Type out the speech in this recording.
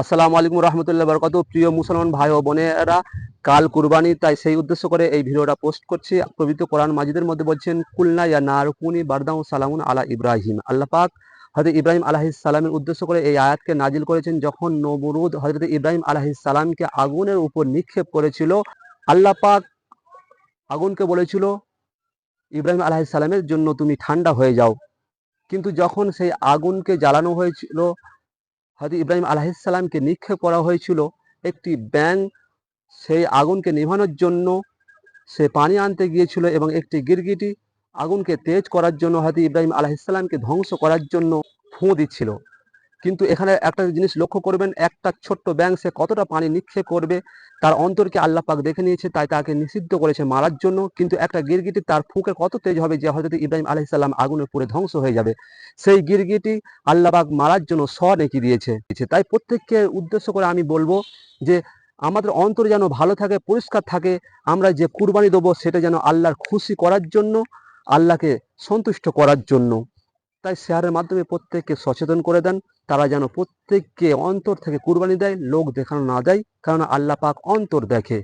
আসসালামু আলাইকুম রহমতুল্লাহ বরকত। প্রিয় মুসলমান ভাই ও বোনেরা, কাল কুরবানি, তাই সেই উদ্দেশ্য করে এই ভিডিওটা পোস্ট করছি। পবিত্র কোরআন মাজিদের মধ্যে বলছেন, কুলনা ইয়া নারকুনি বারদাউ সালামুন আলা ইব্রাহিম। আল্লাহ পাক হজরত ইব্রাহিম সালামের উদ্দেশ্য করে এই আয়াতকে নাজিল করেছেন, যখন নবরুদ হজরত ইব্রাহিম সালামকে আগুনের উপর নিক্ষেপ করেছিল। আল্লাহ পাক আগুনকে বলেছিল, ইব্রাহিম সালামের জন্য তুমি ঠান্ডা হয়ে যাও। কিন্তু যখন সেই আগুনকে জ্বালানো হয়েছিল হয়তো ইব্রাহিম আলাহিসাল্লামকে নিক্ষেপ করা হয়েছিল। একটি ব্যাং সেই আগুনকে নিভানোর জন্য সে পানি আনতে গিয়েছিল এবং একটি গিরগিটি আগুনকে তেজ করার জন্য হয়তো ইব্রাহিম আলাহিসাল্লামকে ধ্বংস করার জন্য ফুঁ দিচ্ছিল। কিন্তু এখানে একটা জিনিস লক্ষ্য করবেন, একটা ছোট্ট ব্যাং সে কতটা পানি নিক্ষেপ করবে, তার অন্তরকে আল্লাহ পাক দেখে নিয়েছে, তাই তাকে নিষিদ্ধ করেছে মারার জন্য, কিন্তু একটা গিরগিটি তার ফুঁকে কত তেজ হবে যে হয়তো ইব্রাহিম আলাহিসাল্লাম আগুনে পুড়ে ধ্বংস হয়ে যাবে। সেই গিরগিটি আল্লাহ পাক মারার জন্য স নেকি দিয়েছে। তাই প্রত্যেককে উদ্দেশ্য করে আমি বলব যে, আমাদের অন্তর যেন ভালো থাকে, পরিষ্কার থাকে, আমরা যে কুরবানি দেবো সেটা যেন আল্লাহর খুশি করার জন্য, আল্লাহকে সন্তুষ্ট করার জন্য। তাই শেয়ারের মাধ্যমে প্রত্যেককে সচেতন করে দেন। তারা যেন প্রত্যেককে অন্তর থেকে কুরবানি দেয়, লোক দেখানো না দেয় কারণ আল্লাহ পাক অন্তর দেখে।